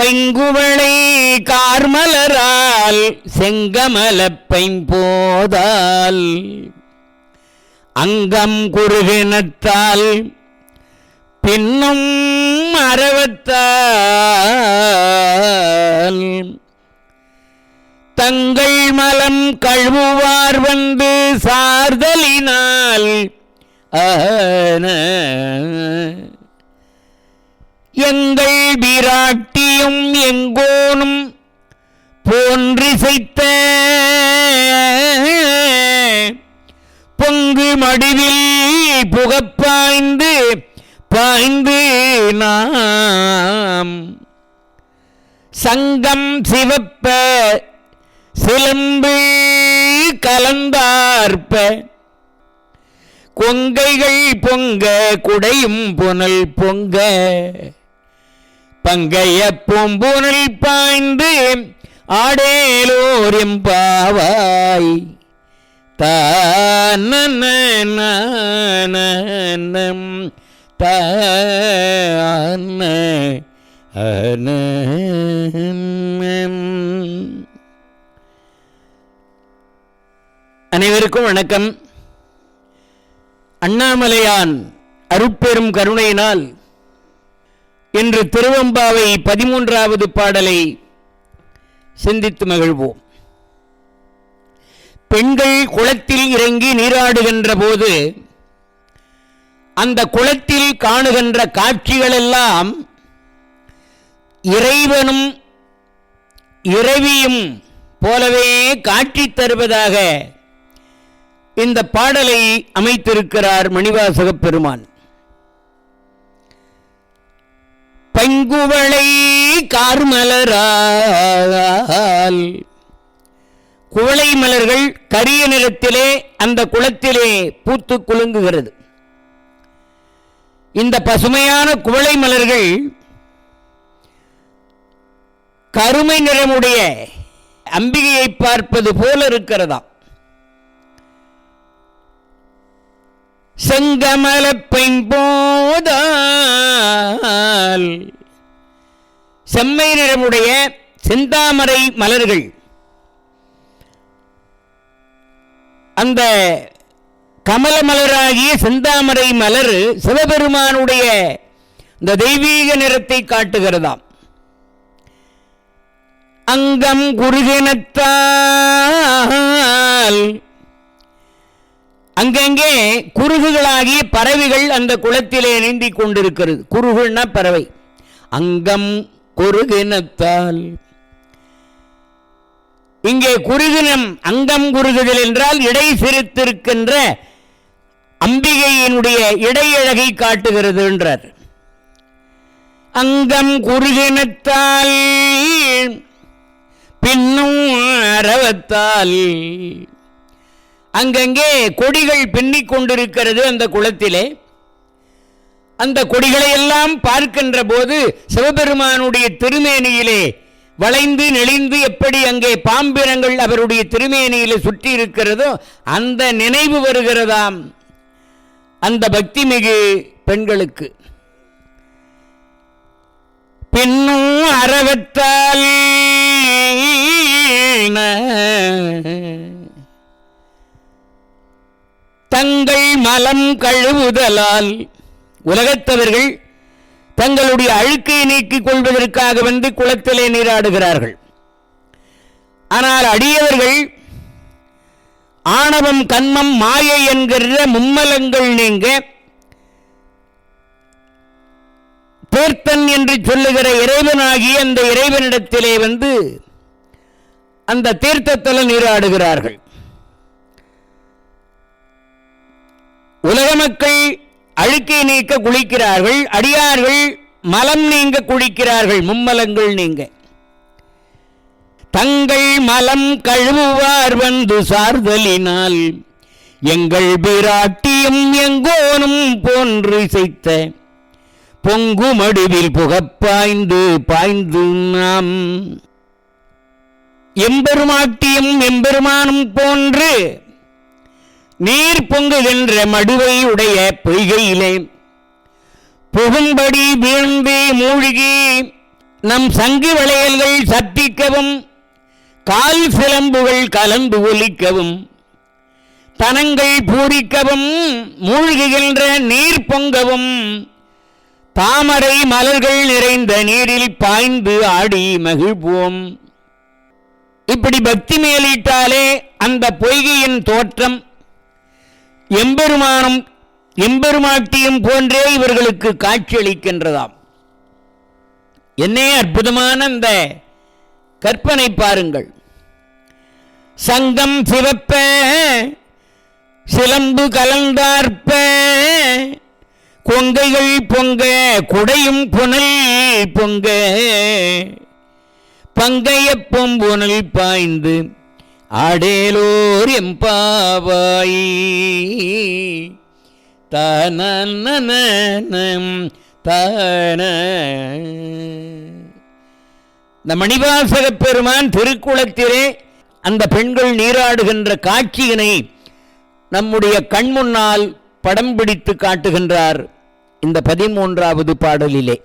பைங்குவளை கார்மலரால் செங்கமல பைம்போதால் அங்கம் குறுகினத்தால் பின்னும் அறவத்தால் தங்கள் மலம் கழுவுவார் வந்து சார்தலினால் ஆன எங்கள் விராட்டியும் எங்கோனும் போன்றிசைத்த பொங்கு மடிவில் புகப்பாய்ந்து பாய்ந்து நாம் சங்கம் சிவப்ப சிலம்பு கலந்தார்ப்ப கொங்கைகள் பொங்க குடையும் புனல் பொங்க பங்கைய பூம்புனல் பாய்ந்து ஆடேலோரியம் பாவாய் தானம் தான அனைவருக்கும் வணக்கம். அண்ணாமலையான் அருட்பெரும் கருணையினால் இன்று திருவம்பாவை பதிமூன்றாவது பாடலை சிந்தித்து மகிழ்வோம். பெண்கள் குளத்தில் இறங்கி நீராடுகின்ற போது அந்த குளத்தில் காணுகின்ற காட்சிகளெல்லாம் இறைவனும் இறைவியும் போலவே காட்சி தருவதாக இந்த பாடலை அமைத்திருக்கிறார் மணிவாசக பெருமான். பைங்குவளை கார்மலரால். குவளை மலர்கள் கரிய நிறத்திலே அந்த குளத்திலே பூத்து குலுங்குகிறது. இந்த பசுமையான குவளை மலர்கள் கருமை நிறமுடைய அம்பிகையை பார்ப்பது போல இருக்கிறதாம். செங்கமல போதால் செம்மை நிறமுடைய செந்தாமரை மலர்கள். அந்த கமல மலராகிய செந்தாமரை மலர் சிவபெருமானுடைய இந்த தெய்வீக நிறத்தை காட்டுகிறதாம். அங்கம் குருகினத்தால் அங்கங்கே குருகுகளாகிய பறவைகள் அந்த குளத்திலே நீந்திக் கொண்டிருக்கிறது. குருகுன்னா பறவை. அங்கம் குறுகினத்தால். இங்கே குறுகினம் அங்கம் குறுகுதல் என்றால் இடை சிரித்திருக்கின்ற அம்பிகையினுடைய இடையழகை காட்டுகிறது என்றார். அங்கம் குறுகினத்தால் பின்னும் அரவத்தால் அங்கங்கே கொடிகள் பின்னிக் கொண்டிருக்கிறது அந்த குளத்திலே. அந்த கொடிகளை எல்லாம் பார்க்கின்ற போது சிவபெருமானுடைய திருமேனியிலே வளைந்து நெளிந்து எப்படி அங்கே பாம்பிரங்கள் அவருடைய திருமேனியிலே சுற்றி இருக்கிறதோ அந்த நினைவு வருகிறதாம் அந்த பக்தி மிகு பெண்களுக்கு பின்னும் அறவத்தால் தங்கள் மலம் கழுவுதலால் உலகத்தவர்கள் தங்களுடைய அழுக்கையை நீக்கிக் கொள்வதற்காக வந்து குளத்திலே நீராடுகிறார்கள். ஆனால் அடியவர்கள் ஆணவம் கண்மம் மாயை என்கிற மும்மலங்கள் நீங்க தீர்த்தன் என்று சொல்லுகிற இறைவனாகி அந்த இறைவனிடத்திலே வந்து அந்த தீர்த்தத்தில் நீராடுகிறார்கள். உலக மக்கள் அழுக்கை நீக்க குளிக்கிறார்கள் அடியார்கள் மலம் நீங்க குளிக்கிறார்கள் மும்மலங்கள் நீங்க. தங்கள் மலம் கழுவுவார் வந்து சார்தலினால் எங்கள் பிராட்டியும் எங்கோனும் போன்று இசைத்த பொங்கு மடுவில் புகப்பாய்ந்து பாய்ந்து நாம். எம்பெருமாட்டியும் எம்பெருமானும் போன்று நீர் பொங்குகின்ற மடுவை உடைய பொய்கையிலே புகும்படி வீழ்ந்து மூழ்கி நம் சங்கு வளையல்கள் சத்திக்கவும் கால் சிலம்புகள் கலந்து ஒலிக்கவும் தனங்கள் பூரிக்கவும் மூழ்குகின்ற நீர் பொங்கவும் தாமரை மலர்கள் நிறைந்த நீரில் பாய்ந்து ஆடி மகிழ்வோம். இப்படி பக்தி மேலிட்டாலே அந்த பொய்கையின் தோற்றம் எம்பெருமானும் எம்பெருமாட்டியும் போன்றே இவர்களுக்கு காட்சியளிக்கின்றதாம். என்னே அற்புதமான அந்த கற்பனை பாருங்கள். சங்கம் சிவப்ப சிலம்பு கலந்தார்ப்ப கொங்கைகள் பொங்க குடையும் புனல் பொங்க பங்கைய பொம்புனல் பாய்ந்து அடேலோர் எம்பாவாய் தனனனம் தன. இந்த மணிவாசக பெருமான் திருக்குளத்திலே அந்த பெண்கள் நீராடுகின்ற காட்சியினை நம்முடைய கண் முன்னால் படம் பிடித்து காட்டுகின்றார் இந்த பதிமூன்றாவது பாடலிலே.